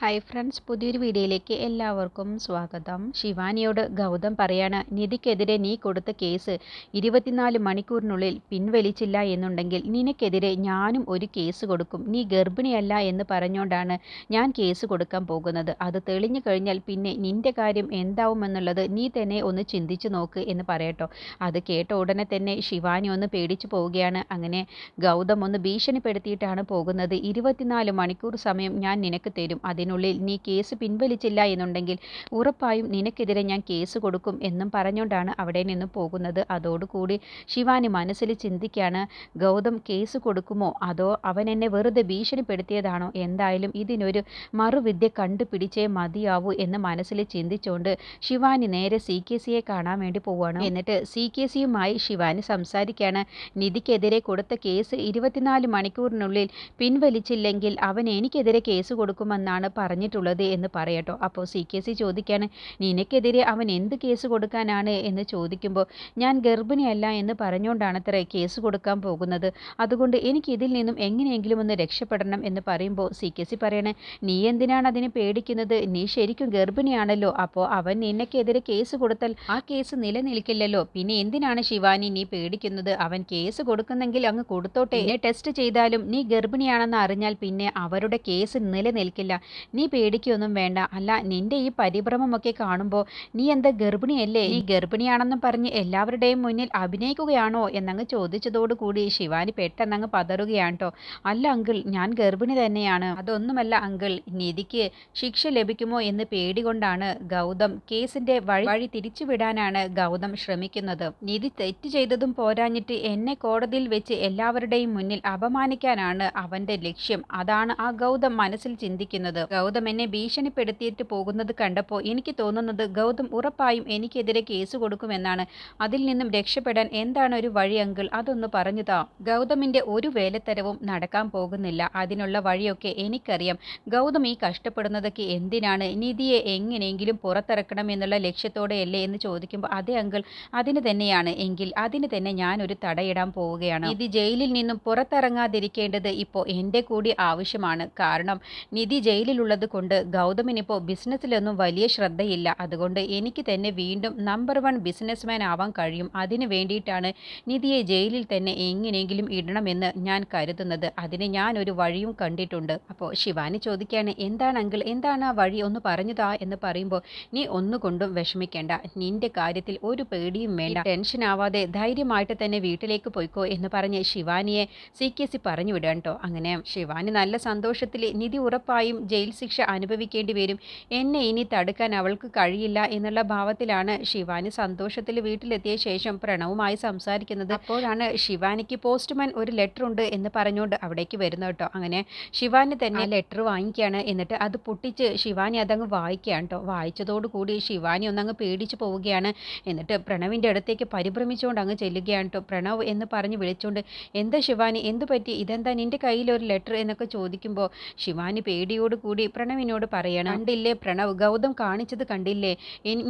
Hi friends പുതിയൊരു വീഡിയോയിലേക്ക് എല്ലാവർക്കും സ്വാഗതം. ശിവാനിയോട് ഗൗതം പറയാണ് നിധിക്കെതിരെ നീ കൊടുത്ത കേസ് ഇരുപത്തിനാല് മണിക്കൂറിനുള്ളിൽ പിൻവലിച്ചില്ല എന്നുണ്ടെങ്കിൽ നിനക്കെതിരെ ഞാനും ഒരു കേസ് കൊടുക്കും. നീ ഗർഭിണിയല്ല എന്ന് പറഞ്ഞുകൊണ്ടാണ് ഞാൻ കേസ് കൊടുക്കാൻ പോകുന്നത്. അത് തെളിഞ്ഞു കഴിഞ്ഞാൽ പിന്നെ നിന്റെ കാര്യം എന്താവുമെന്നുള്ളത് നീ തന്നെ ഒന്ന് ചിന്തിച്ചു നോക്ക് എന്ന് പറയട്ടോ. അത് കേട്ട ഉടനെ തന്നെ ശിവാനി ഒന്ന് പേടിച്ചു പോവുകയാണ്. അങ്ങനെ ഗൗതം ഒന്ന് ഭീഷണിപ്പെടുത്തിയിട്ടാണ് പോകുന്നത്. ഇരുപത്തിനാല് മണിക്കൂർ സമയം ഞാൻ നിനക്ക് തരും. അതിന് അതിനുള്ളിൽ നീ കേസ് പിൻവലിച്ചില്ല എന്നുണ്ടെങ്കിൽ ഉറപ്പായും നിനക്കെതിരെ ഞാൻ കേസ് കൊടുക്കും എന്നും പറഞ്ഞുകൊണ്ടാണ് അവിടെ നിന്ന് പോകുന്നത്. അതോടുകൂടി ശിവാനി മനസ്സിൽ ചിന്തിക്കുകയാണ് ഗൗതം കേസ് കൊടുക്കുമോ? അതോ അവൻ എന്നെ വെറുതെ ഭീഷണിപ്പെടുത്തിയതാണോ? എന്തായാലും ഇതിനൊരു മറുവിദ്യ കണ്ടുപിടിച്ചേ മതിയാവൂ എന്ന് മനസ്സിൽ ചിന്തിച്ചുകൊണ്ട് ശിവാനി നേരെ സി കെ സിയെ കാണാൻ വേണ്ടി പോവുകയാണ്. എന്നിട്ട് സി കെ സിയുമായി ശിവാനി സംസാരിക്കുകയാണ്. നിധിക്കെതിരെ കൊടുത്ത കേസ് ഇരുപത്തിനാല് മണിക്കൂറിനുള്ളിൽ പിൻവലിച്ചില്ലെങ്കിൽ അവൻ എനിക്കെതിരെ കേസ് കൊടുക്കുമെന്നാണ് പറഞ്ഞിട്ടുള്ളത് എന്ന് പറയട്ടോ. അപ്പോൾ സി കെ സി ചോദിക്കാണ് നിനക്കെതിരെ അവൻ എന്ത് കേസ് കൊടുക്കാനാണ്? എന്ന് ചോദിക്കുമ്പോൾ ഞാൻ ഗർഭിണിയല്ല എന്ന് പറഞ്ഞുകൊണ്ടാണത്ര കേസ് കൊടുക്കാൻ പോകുന്നത്. അതുകൊണ്ട് എനിക്ക് ഇതിൽ നിന്നും എങ്ങനെയെങ്കിലും ഒന്ന് രക്ഷപ്പെടണം എന്ന് പറയുമ്പോൾ സി കെ സി പറയണേ നീ എന്തിനാണ് അതിനെ പേടിക്കുന്നത്? നീ ശരിക്കും ഗർഭിണിയാണല്ലോ. അപ്പോൾ അവൻ നിനക്കെതിരെ കേസ് കൊടുത്താൽ ആ കേസ് നിലനിൽക്കില്ലല്ലോ. പിന്നെ എന്തിനാണ് ശിവാനി നീ പേടിക്കുന്നത്? അവൻ കേസ് കൊടുക്കുന്നെങ്കിൽ അങ്ങ് കൊടുത്തോട്ടെ. ടെസ്റ്റ് ചെയ്താലും നീ ഗർഭിണിയാണെന്ന് അറിഞ്ഞാൽ പിന്നെ അവരുടെ കേസ് നിലനിൽക്കില്ല. നീ പേടിക്കൊന്നും വേണ്ട. അല്ല നിന്റെ ഈ പരിഭ്രമമൊക്കെ കാണുമ്പോൾ നീ എന്താ ഗർഭിണിയല്ലേ? നീ ഗർഭിണിയാണെന്നും പറഞ്ഞ് എല്ലാവരുടെയും മുന്നിൽ അഭിനയിക്കുകയാണോ? എന്നങ്ങ് ചോദിച്ചതോടുകൂടി ശിവാനി പെട്ടെന്നങ്ങ് പതറുകയാണ് കേട്ടോ അല്ല അങ്കിൾ ഞാൻ ഗർഭിണി തന്നെയാണ്. അതൊന്നുമല്ല അങ്കിൾ നിധിക്ക് ശിക്ഷ ലഭിക്കുമോ എന്ന് പേടികൊണ്ടാണ് ഗൗതം കേസിന്റെ വഴി വഴി തിരിച്ചുവിടാനാണ് ഗൗതം ശ്രമിക്കുന്നത്. നിധി തെറ്റ് ചെയ്തതും പോരാഞ്ഞിട്ട് എന്നെ കോടതിയിൽ വെച്ച് എല്ലാവരുടെയും മുന്നിൽ അപമാനിക്കാനാണ് അവന്റെ ലക്ഷ്യം. അതാണ് ആ ഗൗതം മനസ്സിൽ ചിന്തിക്കുന്നത്. ഗൗതം എന്നെ ഭീഷണിപ്പെടുത്തിയിട്ട് പോകുന്നത് കണ്ടപ്പോൾ എനിക്ക് തോന്നുന്നത് ഗൗതം ഉറപ്പായും എനിക്കെതിരെ കേസ് കൊടുക്കുമെന്നാണ്. അതിൽ നിന്നും രക്ഷപ്പെടാൻ എന്താണ് ഒരു വഴി അങ്കിൾ? അതൊന്ന് പറഞ്ഞു താ. ഗൗതമിന്റെ ഒരു വേലത്തരവും നടക്കാൻ പോകുന്നില്ല. അതിനുള്ള വഴിയൊക്കെ എനിക്കറിയാം. ഗൗതം ഈ കഷ്ടപ്പെടുന്നതൊക്കെ എന്തിനാണ്? നിധിയെ എങ്ങനെയെങ്കിലും പുറത്തിറക്കണം എന്നുള്ള ലക്ഷ്യത്തോടെയല്ലേ എന്ന് ചോദിക്കുമ്പോൾ അതേ അങ്കിൾ അതിന് തന്നെയാണ്. എങ്കിൽ അതിന് തന്നെ ഞാൻ ഒരു തടയിടാൻ പോവുകയാണ്. നിധി ജയിലിൽ നിന്നും പുറത്തിറങ്ങാതിരിക്കേണ്ടത് ഇപ്പോൾ എന്റെ കൂടി ആവശ്യമാണ്. കാരണം നിധി ജയിലിലുള്ള ഉള്ളത് കൊണ്ട് ഗൗതമിനിപ്പോൾ ബിസിനസ്സിലൊന്നും വലിയ ശ്രദ്ധയില്ല. അതുകൊണ്ട് എനിക്ക് തന്നെ വീണ്ടും നമ്പർ വൺ ബിസിനസ്മാൻ ആവാൻ കഴിയും. അതിനു വേണ്ടിയിട്ടാണ് നിധിയെ ജയിലിൽ തന്നെ എങ്ങനെയെങ്കിലും ഇടണമെന്ന് ഞാൻ കരുതുന്നത്. അതിന് ഞാൻ ഒരു വഴിയും കണ്ടിട്ടുണ്ട്. അപ്പോൾ ശിവാനി ചോദിക്കുകയാണ് എന്താണ് അങ്കിൾ? എന്താണ് ആ വഴി? ഒന്ന് പറഞ്ഞതാ എന്ന് പറയുമ്പോൾ നീ ഒന്നുകൊണ്ടും വിഷമിക്കേണ്ട. നിന്റെ കാര്യത്തിൽ ഒരു പേടിയും വേണ്ട. ടെൻഷൻ ആവാതെ ധൈര്യമായിട്ട് തന്നെ വീട്ടിലേക്ക് പോയിക്കോ എന്ന് പറഞ്ഞ് ശിവാനിയെ സി കെ സി പറഞ്ഞു വിടാൻ കേട്ടോ അങ്ങനെ ശിവാനി നല്ല സന്തോഷത്തിൽ നിധി ഉറപ്പായും ജയിൽ ശിക്ഷ അനുഭവിക്കേണ്ടി വരും. എന്നെ ഇനി തടുക്കാൻ അവൾക്ക് കഴിയില്ല എന്നുള്ള ഭാവത്തിലാണ് ശിവാനി സന്തോഷത്തിൽ വീട്ടിലെത്തിയ ശേഷം പ്രണവുമായി സംസാരിക്കുന്നത്. അപ്പോഴാണ് ശിവാനിക്ക് പോസ്റ്റ്മാൻ ഒരു ലെറ്റർ ഉണ്ട് എന്ന് പറഞ്ഞുകൊണ്ട് അവിടേക്ക് വരുന്നത് കേട്ടോ. അങ്ങനെ ശിവാനി തന്നെ ലെറ്റർ വാങ്ങിക്കുകയാണ്. എന്നിട്ട് അത് പൊട്ടിച്ച് ശിവാനി അതങ്ങ് വായിക്കുകയാണ് കേട്ടോ. വായിച്ചതോടുകൂടി ശിവാനി ഒന്നങ്ങ് പേടിച്ചു പോവുകയാണ്. എന്നിട്ട് പ്രണവിന്റെ അടുത്തേക്ക് പരിഭ്രമിച്ചുകൊണ്ട് അങ്ങ് ചെല്ലുകയാണ് കേട്ടോ. പ്രണവ് എന്ന് പറഞ്ഞ് വിളിച്ചുകൊണ്ട് എന്താ ശിവാനി? എന്തു പറ്റി ഇതെന്താ നിന്റെ കയ്യിൽ ഒരു ലെറ്റർ എന്നൊക്കെ ചോദിക്കുമ്പോൾ ശിവാനി പേടിയോട് കൂടി പ്രണവിനോട് പറയണം. കണ്ടില്ലേ പ്രണവ്? ഗൗതം കാണിച്ചത് കണ്ടില്ലേ?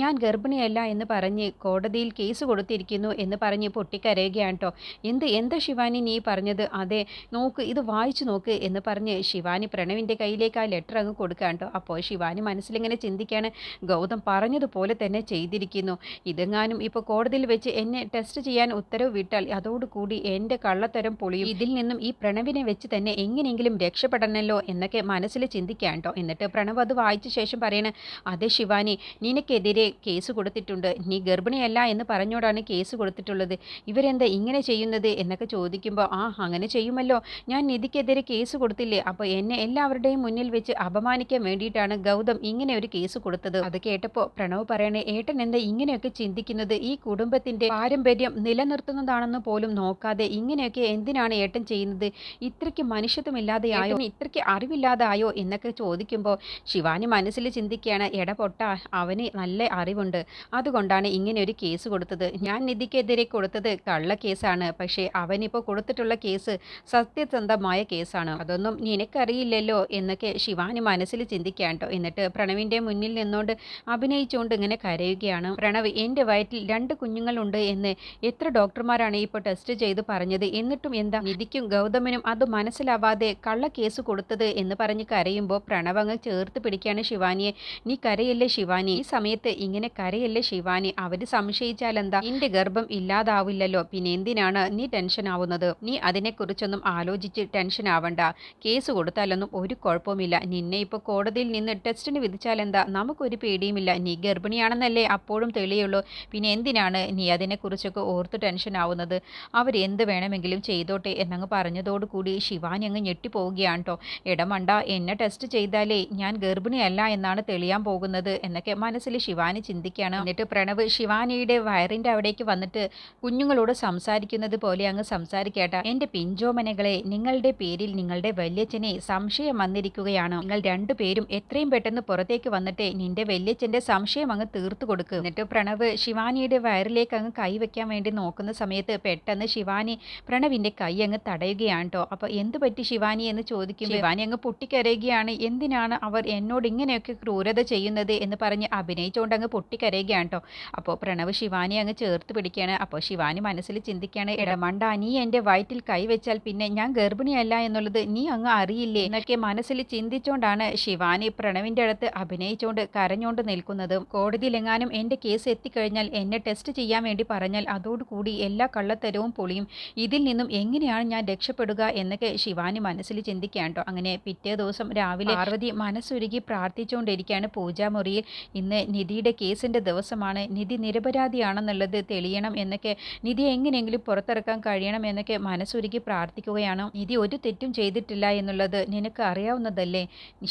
ഞാൻ ഗർഭിണിയല്ല എന്ന് പറഞ്ഞ് കോടതിയിൽ കേസ് കൊടുത്തിരിക്കുന്നു എന്ന് പറഞ്ഞ് പൊട്ടിക്കരയുകയാണ് കേട്ടോ എന്ത് എന്താ ശിവാനി നീ പറഞ്ഞത്? അതെ നോക്ക് ഇത് വായിച്ചു നോക്ക് എന്ന് പറഞ്ഞ് ശിവാനി പ്രണവിന്റെ കയ്യിലേക്ക് ആ ലെറ്റർ അങ്ങ് കൊടുക്കാൻ കേട്ടോ അപ്പോൾ ശിവാനി മനസ്സിലിങ്ങനെ ചിന്തിക്കുകയാണ് ഗൗതം പറഞ്ഞതുപോലെ തന്നെ ചെയ്തിരിക്കുന്നു. ഇതെങ്ങാനും ഇപ്പോൾ കോടതിയിൽ വെച്ച് എന്നെ ടെസ്റ്റ് ചെയ്യാൻ ഉത്തരവ് വിട്ടാൽ അതോടുകൂടി എന്റെ കള്ളത്തരം പൊളിയും. ഇതിൽ നിന്നും ഈ പ്രണവിനെ വെച്ച് തന്നെ എങ്ങനെയെങ്കിലും രക്ഷപ്പെടണമല്ലോ എന്നൊക്കെ മനസ്സിൽ ചിന്തിക്കാൻ കേട്ടോ എന്നിട്ട് പ്രണവ് അത് വായിച്ച ശേഷം പറയണേ അതെ ശിവാനി നിനക്കെതിരെ കേസ് കൊടുത്തിട്ടുണ്ട്. നീ ഗർഭിണിയല്ല എന്ന് പറഞ്ഞോടാണ് കേസ് കൊടുത്തിട്ടുള്ളത്. ഇവരെന്താ ഇങ്ങനെ ചെയ്യുന്നത്? എന്നൊക്കെ ചോദിക്കുമ്പോൾ ആ അങ്ങനെ ചെയ്യുമല്ലോ. ഞാൻ നിധിക്കെതിരെ കേസ് കൊടുത്തില്ലേ? അപ്പോൾ എന്നെ എല്ലാവരുടെയും മുന്നിൽ വെച്ച് അപമാനിക്കാൻ വേണ്ടിയിട്ടാണ് ഗൗതം ഇങ്ങനെ ഒരു കേസ് കൊടുത്തത്. അത് കേട്ടപ്പോൾ പ്രണവ് പറയണേ ഏട്ടൻ എന്താ ഇങ്ങനെയൊക്കെ ചിന്തിക്കുന്നത്? ഈ കുടുംബത്തിന്റെ പാരമ്പര്യം നിലനിർത്തുന്നതാണെന്ന് പോലും നോക്കാതെ ഇങ്ങനെയൊക്കെ എന്തിനാണ് ഏട്ടൻ ചെയ്യുന്നത്? ഇത്രയ്ക്ക് മനുഷ്യത്വമില്ലാതെയായോ? ഇത്രയ്ക്ക് അറിവില്ലാതായോ എന്നൊക്കെ ചോദിക്കുമ്പോൾ ശിവാനി മനസ്സിൽ ചിന്തിക്കുകയാണ് എടപൊട്ട അവന് നല്ല അറിവുണ്ട്. അതുകൊണ്ടാണ് ഇങ്ങനെ ഒരു കേസ് കൊടുത്തത്. ഞാൻ നിധിക്കെതിരെ കൊടുത്തത് കള്ള കേസാണ് പക്ഷേ അവനിപ്പോൾ കൊടുത്തിട്ടുള്ള കേസ് സത്യസന്ധമായ കേസാണ് അതൊന്നും നിനക്കറിയില്ലല്ലോ എന്നൊക്കെ ശിവാനി മനസ്സിൽ ചിന്തിക്കാണ്ടോ എന്നിട്ട് പ്രണവിന്റെ മുന്നിൽ നിന്നുകൊണ്ട് അഭിനയിച്ചുകൊണ്ട് ഇങ്ങനെ കരയുകയാണ്. പ്രണവ് എന്റെ വയറ്റിൽ രണ്ട് കുഞ്ഞുങ്ങളുണ്ട് എന്ന് എത്ര ഡോക്ടർമാരാണ് ഇപ്പോൾ ടെസ്റ്റ് ചെയ്ത് പറഞ്ഞത്? എന്നിട്ടും എന്താ നിധിക്കും ഗൗതമനും അത് മനസ്സിലാവാതെ കള്ള കേസ് കൊടുത്തത്? എന്ന് പറഞ്ഞ് കരയുമ്പോൾ പ്രണവ് അങ്ങ് ചേർത്ത് പിടിക്കുകയാണ് ശിവാനിയെ നീ കരയല്ലേ ശിവാനി? ഈ സമയത്ത് ഇങ്ങനെ കരയല്ലേ ശിവാനി? അവർ സംശയിച്ചാൽ എന്താ നിന്റെ ഗർഭം ഇല്ലാതാവില്ലല്ലോ. പിന്നെ എന്തിനാണ് നീ ടെൻഷൻ ആവുന്നത്? നീ അതിനെക്കുറിച്ചൊന്നും ആലോചിച്ച് ടെൻഷൻ ആവണ്ട. കേസ് കൊടുത്താലൊന്നും ഒരു കുഴപ്പമില്ല നിന്നെ ഇപ്പോൾ കോടതിയിൽ നിന്ന് ടെസ്റ്റിന് വിധിച്ചാൽ എന്താ നമുക്കൊരു പേടിയുമില്ല. നീ ഗർഭിണിയാണെന്നല്ലേ അപ്പോഴും തെളിയുള്ളൂ. പിന്നെ എന്തിനാണ് നീ അതിനെക്കുറിച്ചൊക്കെ ഓർത്ത് ടെൻഷൻ ആവുന്നത്? അവർ എന്ത് വേണമെങ്കിലും ചെയ്തോട്ടെ എന്നങ്ങ് പറഞ്ഞതോടുകൂടി ശിവാനി അങ്ങ് ഞെട്ടിപ്പോവുകയാണ് കേട്ടോ ഇടമണ്ട എന്നെ ടെസ്റ്റ് ചെയ്താലേ ഞാൻ ഗർഭിണിയല്ല എന്നാണ് തെളിയാൻ പോകുന്നത് എന്നൊക്കെ മനസ്സിൽ ശിവാനി ചിന്തിക്കുകയാണ്. എന്നിട്ട് പ്രണവ് ശിവാനിയുടെ വയറിന്റെ അവിടേക്ക് വന്നിട്ട് കുഞ്ഞുങ്ങളോട് സംസാരിക്കുന്നത് പോലെ അങ്ങ് സംസാരിക്കേട്ട എന്റെ പിഞ്ചോമനകളെ നിങ്ങളുടെ പേരിൽ നിങ്ങളുടെ വല്യച്ഛനെ സംശയം വന്നിരിക്കുകയാണ്. നിങ്ങൾ രണ്ടുപേരും എത്രയും പെട്ടെന്ന് പുറത്തേക്ക് വന്നിട്ട് നിന്റെ വല്യച്ഛന്റെ സംശയം അങ്ങ് തീർത്തു കൊടുക്കുക എന്നിട്ട് പ്രണവ് ശിവാനിയുടെ വയറിലേക്ക് അങ്ങ് കൈവയ്ക്കാൻ വേണ്ടി നോക്കുന്ന സമയത്ത് പെട്ടെന്ന് ശിവാനി പ്രണവിന്റെ കൈ അങ്ങ് തടയുകയാണ് കേട്ടോ. അപ്പോൾ എന്ത് പറ്റി ശിവാനി എന്ന് ചോദിക്കും. ശിവാനി അങ്ങ് പൊട്ടിക്കരയുകയാണ്. എന്തിനാണ് അവർ എന്നോട് ഇങ്ങനെയൊക്കെ ക്രൂരത ചെയ്യുന്നത് എന്ന് പറഞ്ഞ് അഭിനയിച്ചുകൊണ്ട് അങ്ങ് പൊട്ടിക്കരയുകയാണ് കേട്ടോ അപ്പോൾ പ്രണവ് ശിവാനി അങ്ങ് ചേർത്ത് പിടിക്കുകയാണ്. അപ്പോൾ ശിവാനി മനസ്സിൽ ചിന്തിക്കുകയാണ് ഇടമണ്ട നീ എന്റെ വയറ്റിൽ കൈവച്ചാൽ പിന്നെ ഞാൻ ഗർഭിണിയല്ല എന്നുള്ളത് നീ അങ്ങ് അറിയില്ലേ? എന്നൊക്കെ മനസ്സിൽ ചിന്തിച്ചുകൊണ്ടാണ് ശിവാനി പ്രണവിന്റെ അടുത്ത് അഭിനയിച്ചുകൊണ്ട് കരഞ്ഞുകൊണ്ട് നിൽക്കുന്നത്. കോടതിയിലെങ്ങാനും എന്റെ കേസ് എത്തിക്കഴിഞ്ഞാൽ എന്നെ ടെസ്റ്റ് ചെയ്യാൻ വേണ്ടി പറഞ്ഞാൽ അതോടുകൂടി എല്ലാ കള്ളത്തരവും പൊളിയും. ഇതിൽ നിന്നും എങ്ങനെയാണ് ഞാൻ രക്ഷപ്പെടുക എന്നൊക്കെ ശിവാനി മനസ്സിൽ ചിന്തിക്കുകയാണ് കേട്ടോ അങ്ങനെ പിറ്റേ ദിവസം രാവിലെ പാർവതി മനസ്സുരുകി പ്രാർത്ഥിച്ചുകൊണ്ടിരിക്കുകയാണ്. പൂജാമുറിയിൽ ഇന്ന് നിധിയുടെ കേസിന്റെ ദിവസമാണ്. നിധി നിരപരാധിയാണെന്നുള്ളത് തെളിയണം എന്നൊക്കെ നിധി എങ്ങനെയെങ്കിലും പുറത്തിറക്കാൻ കഴിയണം എന്നൊക്കെ മനസ്സുരുകി പ്രാർത്ഥിക്കുകയാണ്. നിധി ഒരു തെറ്റും ചെയ്തിട്ടില്ല എന്നുള്ളത് നിനക്ക് അറിയാവുന്നതല്ലേ?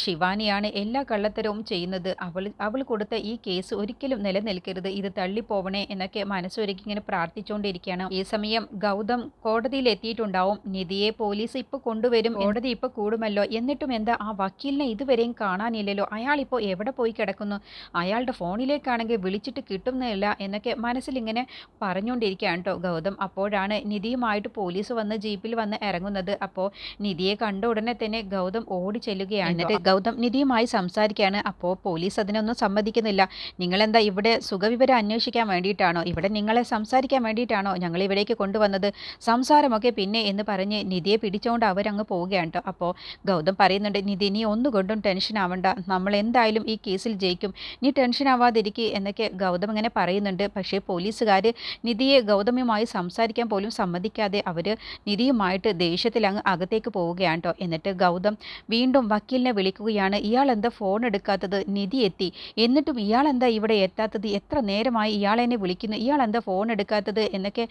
ശിവാനിയാണ് എല്ലാ കള്ളത്തരവും ചെയ്യുന്നത്. അവൾ അവൾ കൊടുത്ത ഈ കേസ് ഒരിക്കലും നിലനിൽക്കരുത്. ഇത് തള്ളിപ്പോവണേ എന്നൊക്കെ മനസ്സൊരുക്കി ഇങ്ങനെ പ്രാർത്ഥിച്ചുകൊണ്ടിരിക്കുകയാണ്. ഈ സമയം ഗൗതം കോടതിയിൽ എത്തിയിട്ടുണ്ടാവും നിധിയെ പോലീസ് ഇപ്പോൾ കൊണ്ടുവരും. കോടതി ഇപ്പോൾ കൂടുമല്ലോ. എന്നിട്ടും എന്താ ആ വക്കീലിനെ ഇതുവരെയും കാണാനില്ലല്ലോ. അയാൾ ഇപ്പോൾ എവിടെ പോയി കിടക്കുന്നു? അയാളുടെ ഫോണിലേക്കാണെങ്കിൽ വിളിച്ചിട്ട് കിട്ടുന്നില്ല എന്നൊക്കെ മനസ്സിലിങ്ങനെ പറഞ്ഞുകൊണ്ടിരിക്കുകയാണ് കേട്ടോ ഗൗതം. അപ്പോഴാണ് നിധിയുമായിട്ട് പോലീസ് വന്ന് ജീപ്പിൽ വന്ന് ഇറങ്ങുന്നത്. അപ്പോൾ നിധിയെ കണ്ട ഉടനെ തന്നെ ഗൗതം ഓടി ചെല്ലുകയാണ്. എന്നിട്ട് ഗൗതം നിധിയുമായി സംസാരിക്കുകയാണ്. അപ്പോൾ പോലീസ് അതിനൊന്നും സമ്മതിക്കുന്നില്ല. നിങ്ങളെന്താ ഇവിടെ സുഖവിവരം അന്വേഷിക്കാൻ വേണ്ടിയിട്ടാണോ? ഇവിടെ നിങ്ങളെ സംസാരിക്കാൻ വേണ്ടിയിട്ടാണോ ഞങ്ങൾ ഇവിടേക്ക് കൊണ്ടുവന്നത്? സംസാരമൊക്കെ പിന്നെ എന്ന് പറഞ്ഞ് നിധിയെ പിടിച്ചുകൊണ്ട് അവരങ്ങ് പോവുകയാണ് കേട്ടോ അപ്പോൾ ഗൗതം പറയുന്നുണ്ട് നിധി നീ ഒന്നുകൊണ്ടും ടെൻഷൻ ആവണ്ട. നമ്മൾ എന്തായാലും ഈ കേസിൽ ജയിക്കും. നീ ടെൻഷൻ ആവാതിരിക്കുക എന്നൊക്കെ ഗൗതം ഇങ്ങനെ പറയുന്നുണ്ട്. പക്ഷേ പോലീസുകാർ നിധിയെ ഗൗതമുമായി സംസാരിക്കാൻ പോലും സമ്മതിക്കാതെ അവർ നിധിയുമായിട്ട് ദേഷ്യത്തിൽ അങ്ങ് അകത്തേക്ക് പോവുകയാണ് കേട്ടോ എന്നിട്ട് ഗൗതം വീണ്ടും വക്കീലിനെ വിളിക്കുകയാണ്. ഇയാൾ എന്താ ഫോൺ എടുക്കാത്തത്? നിധി എത്തി. എന്നിട്ടും ഇയാൾ എന്താ ഇവിടെ എത്താത്തത്? എത്ര നേരമായി ഇയാൾ എന്നെ വിളിക്കുന്നു? ഇയാൾ എന്താ ഫോൺ എടുക്കാത്തത്? എന്നൊക്കെ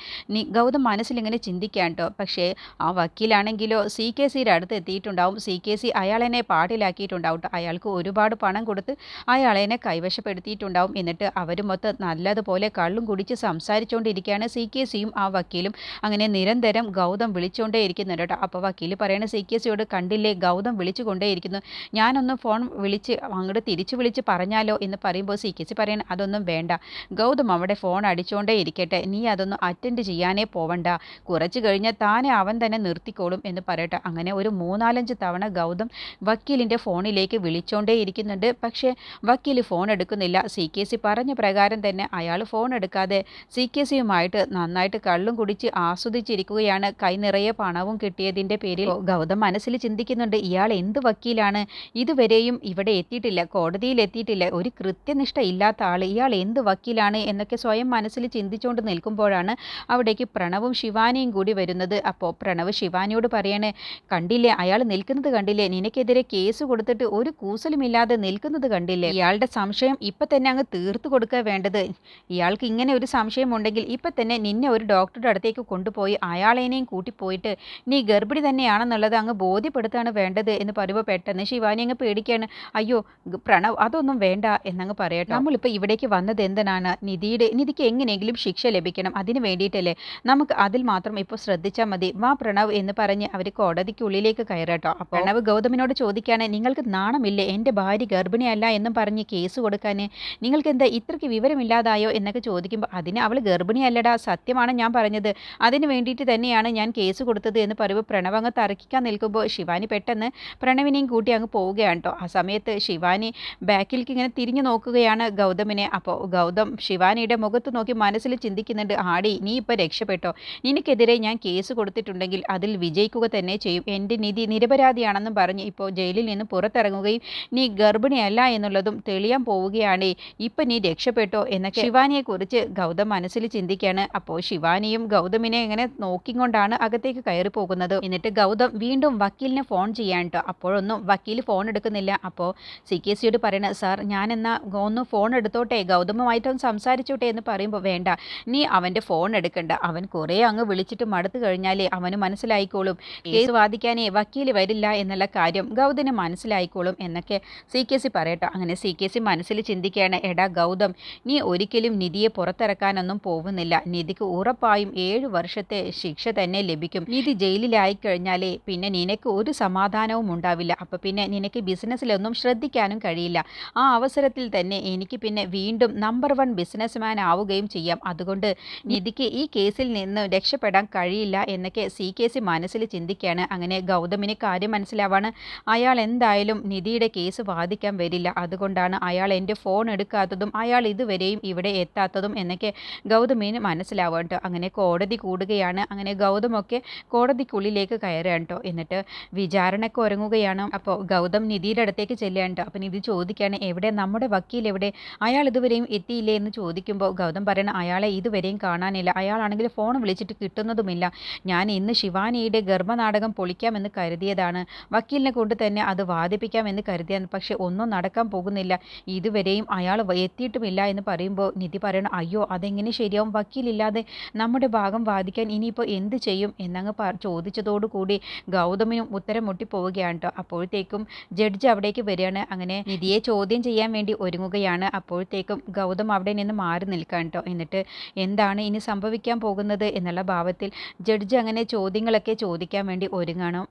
ഗൗതം മനസ്സിലിങ്ങനെ ചിന്തിക്കാൻ കേട്ടോ പക്ഷേ ആ വക്കീലാണെങ്കിലോ സി കെ സിയുടെ അടുത്ത് എത്തിയിട്ടുണ്ടാവും. സി കെ സി അയാളെന്നെ പാട്ടിലാക്കിയിട്ടുണ്ടാവും ട്ടോ. അയാൾക്ക് ഒരുപാട് പണം കൊടുത്ത് അയാളെന്നെ കൈവശപ്പെടുത്തിയിട്ടുണ്ടാവും. എന്നിട്ട് അവർ മൊത്തം നല്ലതുപോലെ കള്ളും കുടിച്ച് സംസാരിച്ചുകൊണ്ടിരിക്കുകയാണ് സി കെ സിയും ആ വക്കീലും. അങ്ങനെ നിരന്തരം ഗൗതം വിളിച്ചുകൊണ്ടേ ഇരിക്കുന്നുണ്ട് കേട്ടോ അപ്പോൾ വക്കീൽ പറയണ സി കെ സിയോട് കണ്ടില്ലേ ഗൗതം വിളിച്ചുകൊണ്ടേയിരിക്കുന്നു. ഞാനൊന്ന് ഫോൺ വിളിച്ച് അങ്ങോട്ട് തിരിച്ചു വിളിച്ച് പറഞ്ഞാലോ? എന്ന് പറയുമ്പോൾ സി കെ സി പറയണ അതൊന്നും വേണ്ട. ഗൗതം അവിടെ ഫോൺ അടിച്ചുകൊണ്ടേ ഇരിക്കട്ടെ നീ അതൊന്നും അറ്റൻഡ് ചെയ്യാനേ പോവണ്ട. കുറച്ച് കഴിഞ്ഞാൽ താനെ അവൻ തന്നെ നിർത്തിക്കോളും എന്ന് പറയട്ടെ. അങ്ങനെ ഒരു മൂന്നാലഞ്ച് തവണ ഗൗതം വക്കീലിന്റെ ഫോണിലേക്ക് വിളിച്ചോണ്ടേ ഇരിക്കുന്നുണ്ട്. പക്ഷേ വക്കീൽ ഫോൺ എടുക്കുന്നില്ല. സി കെ സി പറഞ്ഞ പ്രകാരം തന്നെ അയാൾ ഫോൺ എടുക്കാതെ സി കെ സിയുമായിട്ട് നന്നായിട്ട് കള്ളും കുടിച്ച് ആസ്വദിച്ചിരിക്കുകയാണ്. കൈ നിറയെ പണവും കിട്ടിയതിന്റെ പേരിൽ ഗൗതം മനസ്സിൽ ചിന്തിക്കുന്നുണ്ട് ഇയാൾ എന്ത് വക്കീലാണ്? ഇതുവരെയും ഇവിടെ എത്തിയിട്ടില്ല കോടതിയിൽ എത്തിയിട്ടില്ല. ഒരു കൃത്യനിഷ്ഠ ഇല്ലാത്ത ആൾ ഇയാൾ എന്ത് വക്കീലാണ്? എന്നൊക്കെ സ്വയം മനസ്സിൽ ചിന്തിച്ചുകൊണ്ട് നിൽക്കുമ്പോഴാണ് അവിടേക്ക് പ്രണവും ശിവാനിയും കൂടി വരുന്നത്. അപ്പോൾ പ്രണവ് ശിവാനിയോട് പറയണേ കണ്ടില്ലേ അയാൾ നിൽക്കുന്നത് കണ്ടില്ലേ? നിനക്കെതിരെ കേസ് കൊടുത്തിട്ട് ഒരു കൂസലുമില്ലാതെ നിൽക്കുന്നത് കണ്ടില്ലേ? ഇയാളുടെ സംശയം ഇപ്പം തന്നെ അങ്ങ് തീർത്തു കൊടുക്കുക വേണ്ടത്. ഇയാൾക്ക് ഇങ്ങനെ ഒരു സംശയം ഉണ്ടെങ്കിൽ ഇപ്പം തന്നെ നിന്നെ ഒരു ഡോക്ടറുടെ അടുത്തേക്ക് കൊണ്ടുപോയി അയാളേനെയും കൂട്ടിപ്പോയിട്ട് നീ ഗർഭിണി തന്നെയാണെന്നുള്ളത് അങ്ങ് ബോധ്യപ്പെടുത്താണ് വേണ്ടത് എന്ന് പറയുമ്പോൾ പെട്ടെന്ന് ശിവാനി അങ്ങ് പേടിക്കുകയാണ് അയ്യോ പ്രണവ് അതൊന്നും വേണ്ട എന്നങ്ങ് പറയട്ടെ. നമ്മളിപ്പോൾ ഇവിടേക്ക് വന്നത് എന്തിനാണ്? നിധിയുടെ നിധിക്ക് എങ്ങനെയെങ്കിലും ശിക്ഷ ലഭിക്കണം. അതിന് വേണ്ടിയിട്ടല്ലേ? നമുക്ക് അതിൽ മാത്രം ഇപ്പോൾ ശ്രദ്ധിച്ചാൽ മതി. വാ പ്രണവ് എന്ന് പറഞ്ഞ് അവർ കോടതിക്കുള്ളിലേക്ക് കയറട്ടോ. അപ്പോൾ പ്രണവ് ഗൗതമിനോട് ചോദിക്കുകയാണ് നിങ്ങൾക്ക് നാണമില്ലേ? എന്റെ ഭാര്യ ഗർഭിണിയല്ല എന്നും പറഞ്ഞ് കേസ് കൊടുക്കാൻ നിങ്ങൾക്ക് എന്താ ഇത്രയ്ക്ക് വിവരമില്ലാതായോ എന്നൊക്കെ ചോദിക്കുമ്പോൾ അതിന് അവൾ ഗർഭിണിയല്ലടാ സത്യമാണ് ഞാൻ പറഞ്ഞത്. അതിന് വേണ്ടിയിട്ട് തന്നെയാണ് ഞാൻ കേസ് കൊടുത്തത് എന്ന് പറയുമ്പോൾ പ്രണവ് അങ്ങ് തറക്കിക്കാൻ നിൽക്കുമ്പോൾ ശിവാനി പെട്ടെന്ന് പ്രണവിനെയും കൂട്ടി അങ്ങ് പോവുകയാണ് കേട്ടോ. ആ സമയത്ത് ശിവാനി ബാക്കിലേക്ക് ഇങ്ങനെ തിരിഞ്ഞു നോക്കുകയാണ് ഗൗതമിനെ. അപ്പോൾ ഗൗതം ശിവാനിയുടെ മുഖത്ത് നോക്കി മനസ്സിൽ ചിന്തിക്കുന്നുണ്ട് ആടി നീ ഇപ്പോൾ രക്ഷപ്പെട്ടോ? നിനക്കെതിരെ ഞാൻ കേസ് കൊടുത്തിട്ടുണ്ടെങ്കിൽ അതിൽ വിജയിക്കുക തന്നെ ചെയ്യും. എന്റെ നിധി നിരപരാധിയാണെന്നും പറഞ്ഞ് ഇപ്പോൾ ജയിലിൽ നിന്ന് പുറത്തിറങ്ങുകയും നീ ഗർഭിണിയല്ല എന്നുള്ളതും തെളിയാൻ പോവുകയാണ്. ഇപ്പം നീ രക്ഷപ്പെട്ടോ എന്നൊക്കെ ശിവാനിയെക്കുറിച്ച് ഗൗതം മനസ്സിൽ ചിന്തിക്കുകയാണ് അപ്പോൾ ശിവാനിയും ഗൗതമിനെ ഇങ്ങനെ നോക്കിക്കൊണ്ടാണ് അകത്തേക്ക് കയറി പോകുന്നത്. എന്നിട്ട് ഗൗതം വീണ്ടും വക്കീലിനെ ഫോൺ ചെയ്യാൻ കേട്ടോ അപ്പോഴൊന്നും വക്കീൽ ഫോൺ എടുക്കുന്നില്ല. അപ്പോൾ സി കെ സിയോട് പറയണ സാർ ഞാൻ എന്നാ ഒന്ന് ഫോൺ എടുത്തോട്ടെ ഗൗതമുമായിട്ടൊന്ന് സംസാരിച്ചോട്ടെ എന്ന് പറയുമ്പോൾ വേണ്ട. നീ അവന്റെ ഫോൺ എടുക്കണ്ട. അവൻ കുറേ അങ്ങ് വിളിച്ചിട്ട് മടുത്തു കഴിഞ്ഞാലേ അവന് മനസ്സിലായിക്കോളും. കേസ് വാദിക്കാനേ വക്കീൽ വരില്ല എന്നുള്ള കാര്യം ഗൗതന് മനസ്സിലായിക്കോളും എന്നൊക്കെ സി കെ സി പറയട്ടോ. അങ്ങനെ സി കെ സി മനസ്സിൽ ചിന്തിക്കുകയാണ് എടാ ഗൗതം നീ ഒരിക്കലും നിധിയെ പുറത്തിറക്കാനൊന്നും പോകുന്നില്ല. നിധിക്ക് ഉറപ്പായും ഏഴ് വർഷത്തെ ശിക്ഷ തന്നെ ലഭിക്കും. നിധി ജയിലിലായി കഴിഞ്ഞാലേ പിന്നെ നിനക്ക് ഒരു സമാധാനവും ഉണ്ടാവില്ല. അപ്പോൾ പിന്നെ നിനക്ക് ബിസിനസ്സിലൊന്നും ശ്രദ്ധിക്കാനും കഴിയില്ല. ആ അവസരത്തിൽ തന്നെ എനിക്ക് പിന്നെ വീണ്ടും നമ്പർ വൺ ബിസിനസ്മാൻ ആവുകയും ചെയ്യാം. അതുകൊണ്ട് നിധിക്ക് ഈ കേസിൽ നിന്ന് രക്ഷപ്പെടാൻ കഴിയില്ല എന്നൊക്കെ സി കെ സി മനസ്സിൽ ചിന്തിക്കുകയാണ്. അങ്ങനെ ഗൗതമിന് കാര്യം മനസ്സിലാവാണ്. അയാൾ എന്തായാലും നിധിയുടെ കേസ് വാദിക്കാൻ വരില്ല. അതുകൊണ്ടാണ് അയാൾ എന്റെ ഫോൺ എടുക്കാത്തതും അയാൾ ഇതുവരെയും ഇവിടെ എത്താത്തതും എന്നൊക്കെ ഗൗതമിന് മനസ്സിലാവുക കേട്ടോ. അങ്ങനെ കോടതി കൂടുകയാണ്. അങ്ങനെ ഗൗതമൊക്കെ കോടതിക്കുള്ളിലേക്ക് കയറുകയാണ് കേട്ടോ. എന്നിട്ട് വിചാരണയ്ക്ക് ഒരുങ്ങുകയാണ്. അപ്പോൾ ഗൗതം നിധിയുടെ അടുത്തേക്ക് ചെല്ലുകയാണ് കേട്ടോ. അപ്പം നിധി ചോദിക്കുകയാണ് എവിടെ? നമ്മുടെ വക്കീൽ എവിടെ? അയാൾ ഇതുവരെയും എത്തിയില്ലേ? എന്ന് ചോദിക്കുമ്പോൾ ഗൗതം പറയണം അയാളെ ഇതുവരെയും കാണാനില്ല. അയാളാണെങ്കിൽ ഫോൺ വിളിച്ചിട്ട് കിട്ടുന്നതുമില്ല. ഞാൻ ഇന്ന് ശിവാനിയുടെ ഗർഭനാടകം പൊളിക്കാമെന്ന് കരുതിയതാണ്. വക്കീലിനെ കൊണ്ട് തന്നെ അത് വാദിപ്പിക്കാമെന്ന് കരുതിയാണ്. പക്ഷെ ഒന്നും നടക്കാൻ പോകുന്നില്ല. ഇതുവരെയും അയാൾ എത്തിയിട്ടുമില്ല എന്ന് പറയുമ്പോൾ നിധി പറയണം അയ്യോ അതെങ്ങനെ ശരിയാവും? വക്കീലില്ലാതെ നമ്മുടെ ഭാഗം വാദിക്കാൻ ഇനിയിപ്പോൾ എന്ത് ചെയ്യും? എന്നങ്ങ് ചോദിച്ചതോടുകൂടി ഗൗതമിനും ഉത്തരം മുട്ടിപ്പോവുകയാണ് കേട്ടോ അപ്പോഴത്തേക്കും ജഡ്ജ് അവിടേക്ക് വരികയാണ്. അങ്ങനെ നിധിയെ ചോദ്യം ചെയ്യാൻ വേണ്ടി ഒരുങ്ങുകയാണ്. അപ്പോഴത്തേക്കും ഗൗതം അവിടെ നിന്ന് മാറി നിൽക്കാൻ കേട്ടോ എന്നിട്ട് എന്താണ് ഇനി സംഭവിക്കാൻ പോകുന്നത് എന്നുള്ള ഭാവത്തിൽ ജഡ്ജ് അങ്ങനെ ചോദ്യങ്ങളൊക്കെ ചോദിക്കാൻ വേണ്ടി ഒരുങ്ങണം.